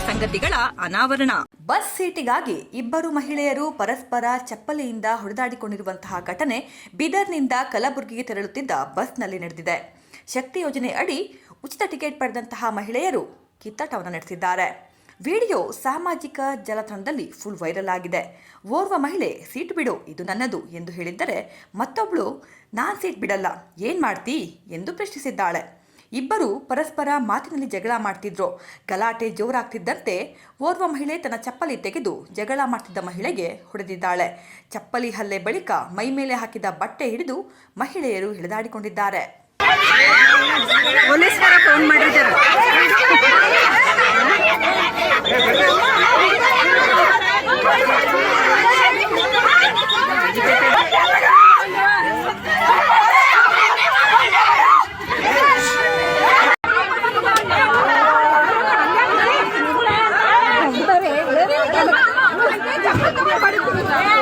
ಸಂಗತಿಗಳ ಅನಾವರಣ. ಬಸ್ ಸೀಟಿಗಾಗಿ ಇಬ್ಬರು ಮಹಿಳೆಯರು ಪರಸ್ಪರ ಚಪ್ಪಲಿಯಿಂದ ಹೊಡೆದಾಡಿಕೊಂಡಿರುವಂತಹ ಘಟನೆ ಬೀದರ್ನಿಂದ ಕಲಬುರಗಿಗೆ ತೆರಳುತ್ತಿದ್ದ ಬಸ್ನಲ್ಲಿ ನಡೆದಿದೆ. ಶಕ್ತಿ ಯೋಜನೆ ಅಡಿ ಉಚಿತ ಟಿಕೆಟ್ ಪಡೆದಂತಹ ಮಹಿಳೆಯರು ಕಿತ್ತಾಟವನ್ನು ನಡೆಸಿದ್ದಾರೆ. ವಿಡಿಯೋ ಸಾಮಾಜಿಕ ಜಾಲತಾಣದಲ್ಲಿ ಫುಲ್ ವೈರಲ್ ಆಗಿದೆ. ಓರ್ವ ಮಹಿಳೆ, ಸೀಟ್ ಬಿಡು, ಇದು ನನ್ನದು ಎಂದು ಹೇಳಿದ್ದರೆ ಮತ್ತೊಬ್ಬಳು ನಾನು ಸೀಟ್ ಬಿಡಲ್ಲ, ಏನು ಮಾಡ್ತಿ? ಎಂದು ಪ್ರಶ್ನಿಸಿದ್ದಾಳೆ. ಇಬ್ಬರು ಪರಸ್ಪರ ಮಾತಿನಲ್ಲಿ ಜಗಳ ಮಾಡ್ತಿದ್ರು. ಗಲಾಟೆ ಜೋರಾಗ್ತಿದ್ದಂತೆ ಓರ್ವ ಮಹಿಳೆ ತನ್ನ ಚಪ್ಪಲಿ ತೆಗೆದು ಜಗಳ ಮಾಡ್ತಿದ್ದ ಮಹಿಳೆಗೆ ಹೊಡೆದಿದ್ದಾಳೆ. ಚಪ್ಪಲಿ ಹಲ್ಲೆ ಬಳಿಕ ಮೈ ಮೇಲೆ ಹಾಕಿದ ಬಟ್ಟೆ ಹಿಡಿದು ಮಹಿಳೆಯರು ಹಿಡಿದಾಡಿಕೊಂಡಿದ್ದಾರೆ. Ja.